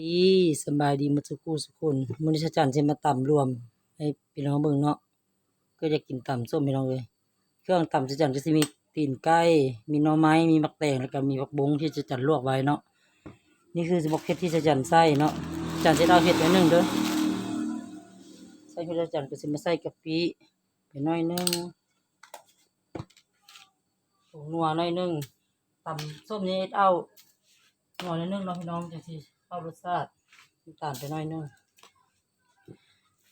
ดีสบายดีมดทุกคู่ทุกคนมื้อนี้ชาจันสิมาตำรวม ให้พี่น้องเบิ่งเนาะก็อยากกินตำส้มพี่น้องเอ้ยเครื่องตำชาจันก็สิมีตีนไก่มีหน่อไม้มีมักแตงแล้วก็มีผักบงที่ชาจันลวกไว้เนาะนี่คือสิบอกเฮ็ดที่ชาจันใส่เนาะจันสิเอาเฮ็ดไว้หนึ่งเด้อใส่เฮ็ดชาจันก็สิมาใส่กะปิไปหน่อยหนึงผงนัวหน่อยหนึงตำส้มนี่เอาหน่อยนึงเนาะพี่น้องจังสิ เข้ารสชาติน้ำตาลไปหน่อยนึง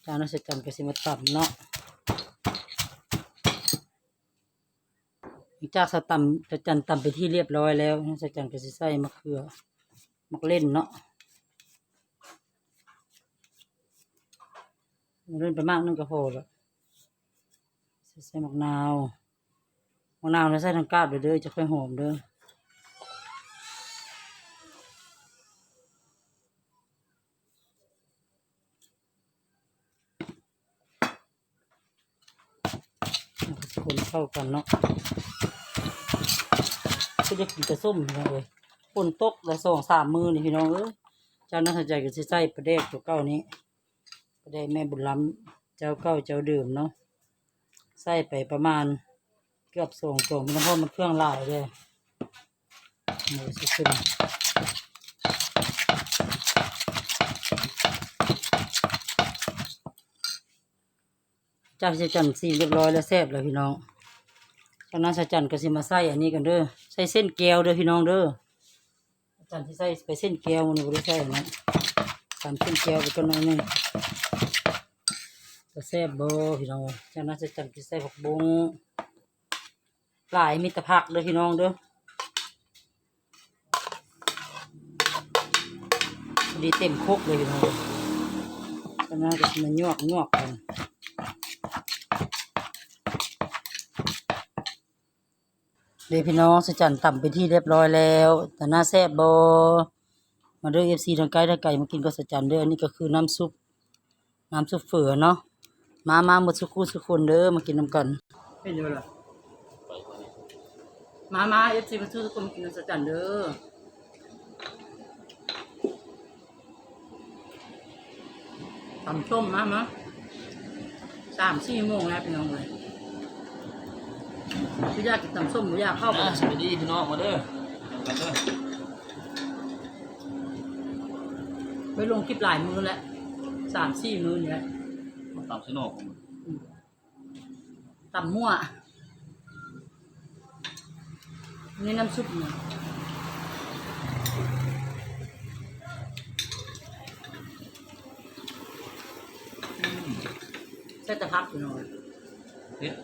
จานนั้นเสร็จกันก็สิมาตับเนาะจากสตำจะจันตำไปที่เรียบร้อยแล้วเสจันก็สิใส่มะเขือมะเล่นเนาะเล่นไปมากนึงก็พอแล้วใส่มะนาวมะนาวแล้วใส่ทั้งกาบเลยเด้อจะค่อยหอมเด้อ คนเข้ากันเนาะก็จะกินกระส้มพี่น้องเลยคนตกละสองสามมือนี่พี่น้องเอ้ยเจ้าน่าสนใจก็สิใส่ประเดกตัวเก้านี้ประเดกแม่บุญล้ำเจ้าเก้าเจ้าเดิมเนาะใส่ไปประมาณเกือบสองตัวพี่น้องเพราะมันเครื่องหลายเลยหมูสิขึ้น จ้าสิจันสีเรียบร้อยแล้วแซ่บเลยพี่น้องจากนั้นอาจารย์ก็สิมาใส่อันนี้กันเด้อใส่เส้นแก้วเด้อพี่น้องเด้ออาจารย์ที่ใส่ไปเส้นแก้วมันบ่ได้ใส่อันะตามเส้นแก้วไปก็น้อยนึงก็แซ่บบ่พี่น้องจากนั้นอาจารย์ก็ใส่ผักบุ้งหลายมีแต่ผักเด้อพี่น้องเด้อดีเต็มคกเลยพี่น้องจากนั้นก็สิมายวกยวกกัน เดี๋ยวพี่น้องสจันต่ำไปที่เรียบร้อยแล้ว แต่หน่าแซ่บโบมาด้อเอฟซีทางไกลทางไกลมากินก็สจันเด้ออันนี้ก็คือน้ำซุป น้ำซุปเฟือเนาะมามาหมดสุกคู่สุกคนเด้อมากินน้ำกันเป็นยังไงล่ะมามาเอฟซีมาทุกคนมากินสจันเด้อตำส้มมามาสามสี่โมงแล้วพี่น้องเลย พี่อยากกินตำส้มหมูอยากเข้าไปอะสวัสดีพี่น้องมาเด้อมาเด้อไปลงคลิปหลายมือแล้วสามสี่มือนี่แหละมาตามสนอกผมตำมั่วนี่น้ำซุปเนี่ยใส่แตะพักอยู่หน่อยเฮ็ด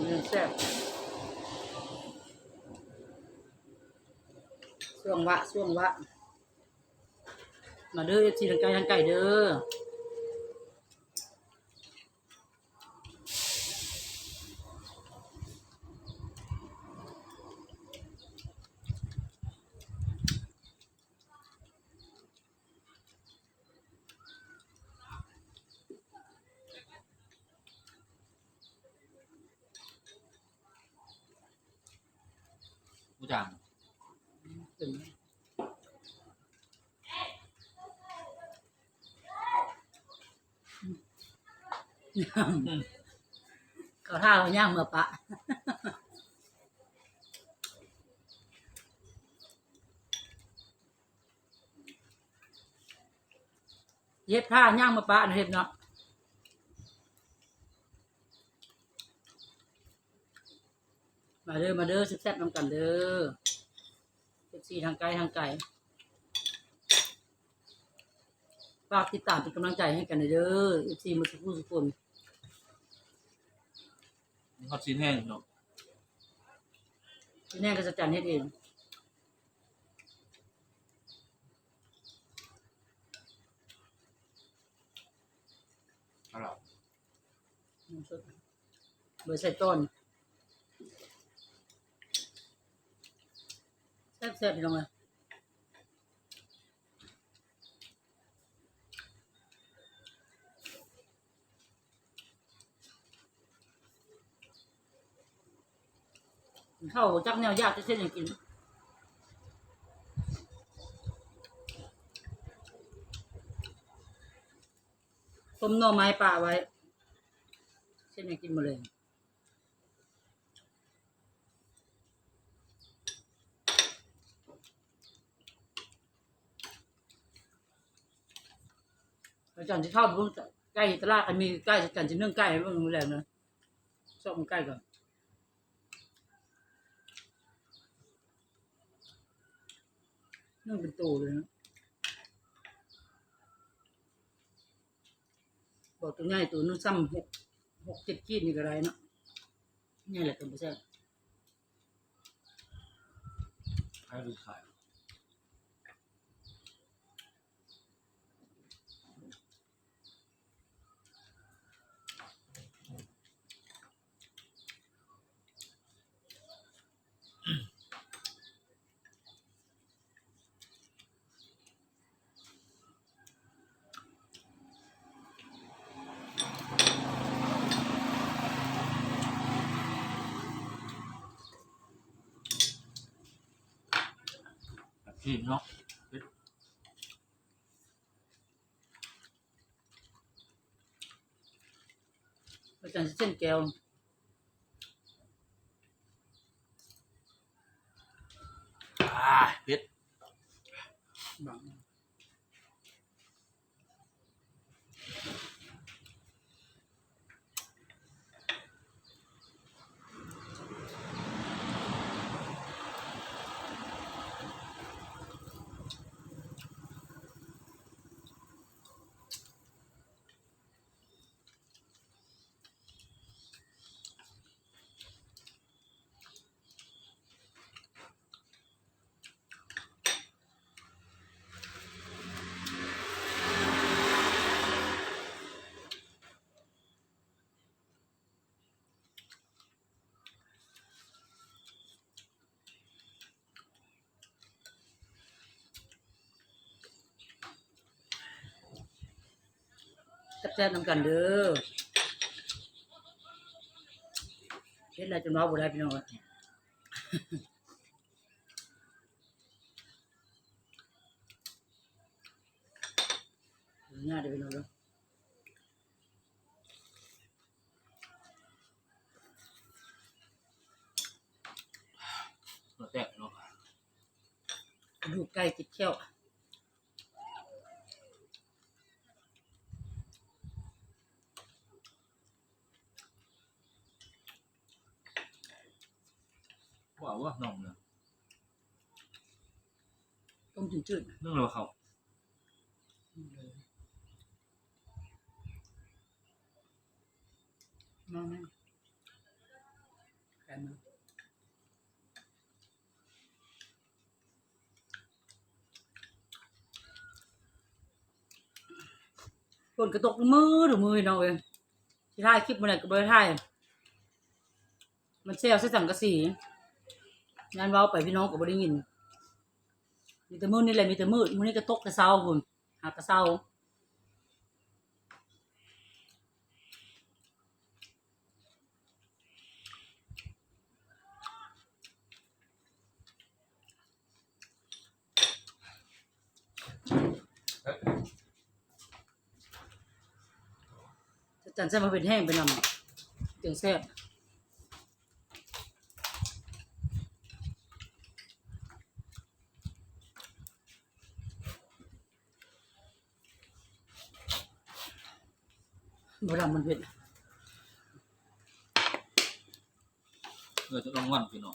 เนื้อแซ่บช่วงวะช่วงวะ มาเด้อเอฟซีทางไกลทางไก่เด้อ ผู้จังถึงเขาท่าเขาย่างเมื่อปะเย็บผ้าย่างเมื่อปะนะเห็นเนาะ มาเด้อมาเด้อแซ่บๆน้ำกันเด้อเอฟซีทางไกลทางไกลฝากติดตามเป็นกำลังใจให้กันหน่อยเด้อเอฟซีมาทุกผู้ทุกคนมีฮอตซีนแห้งเนาะที่แน่ก็จะจัดให้เองเอาล่ะเบอร์ใส่ต้น แซ่บๆพี่น้องเลยเข้าจักแนวยากจะเช่นอย่างกินต้มหน่อไม้ป่าไว้ เช่นอย่างกินมาเลย อาจารย์จะชอบเพิ่งใกล้ตลาดอันมีใกล้อาจารย์จะเนื่องใกล้เรื่องแรงนะชอบมันใกล้ก่อนเนื่องเป็นโตเลยนะบอกตัวง่ายตัวนึงซ้ำหกหกเจ็ดขีดนี่ก็ได้เนาะนี่แหละตัวไม่ใช่ใครดูขาย แบบที่เนาะอาจารย์จะเส้นแก้วอ่าเผ็ดบาง แซ่บๆนำกันเด้อเฮ็ดอะไรจนว่าบ่ได้พี่น้องเอ้ยง่ายเด้อพี่น้องเด้อตัวแตกเนาะกระดูกไก่ติดเขี้ยว ว่าว่าน้องเนี่ยต้มจืดเรื่องเราเขาๆมาแม่ไก่มาฝนกระตกมือหรือมือพี่น้องเองที่ถ่ายคลิปมันไหนก็บ่ได้ถ่ายมันแซวใส่สังกะสี งานเว้าไปพี่น้องก็บ่ได้ยิน มีแต่มืดนี่แหละมีแต่มืดมื้อนี้ก็ตกแต่เช้าพุ่นหากแต่เช้าจันใส่มาเป็นแห้งเป็นนำถึงแซ่บ บดำมันเผ็ดเออจะต้องวันพี่น้อ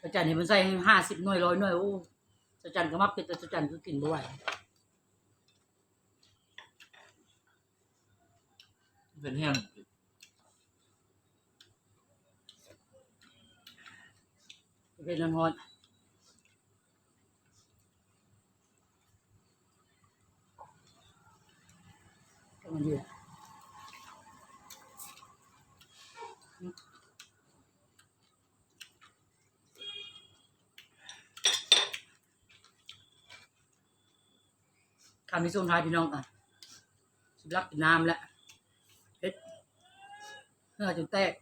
งเผ็ดร้ายเป็นจังแซ่บประมาณเศร้าหน่อยเราจังแซ่บอาจารย์เห็นมันใส่ห้าสิบหน่วยร้อยหน่วยโอ้อาจารย์ก็มาเป็นแต่อาจารย์ก็กินบ่ไหวเป็นแห้งเป็นน้ำร้อนก็มันดีแหละ มีส่งท้ายพี่น้องอะสุดรักกินน้ำแล้วเฮ็ดเนื้อจนแตก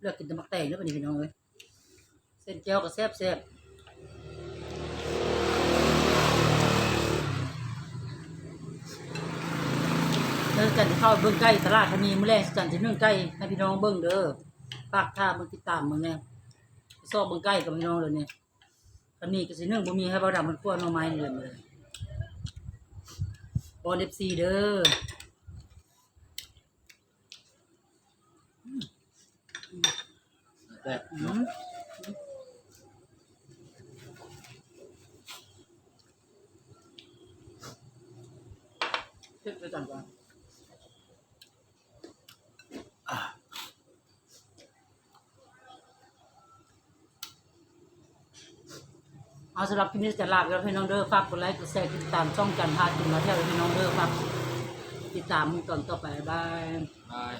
เลือกกินตะมักแตงแล้วปะนี่พี่น้องเลยเส้นแก้วก็แซ่บแซ่บแล้ว จันจะเข้าเบิ่งใกล้ตลาดธานีมื้อแรกจันจะนึ่งใกล้ให้พี่น้องเบิ่งเด้อฝากท่าเมืองติดตามมึงเนี่ยซอบเบิ่งใกล้กับพี่น้องเลยเนี่ยธานีก็สินึ่งบ่มีให้เบาดำมันกลัวหน่อไม้นี่เลยเลยบอล FC เด้อ แต่ อืมเฮ็ดไปก่อนก่อน เอาสำหรับคลิปนี้จะลาไปแล้วพี่น้องเด้อฝากกดไลค์กดแชร์ติดตามช่องกันพาจุนมาเที่ยวพี่น้องเด้อฝากติดตามมึงตอนต่อไปบาย บาย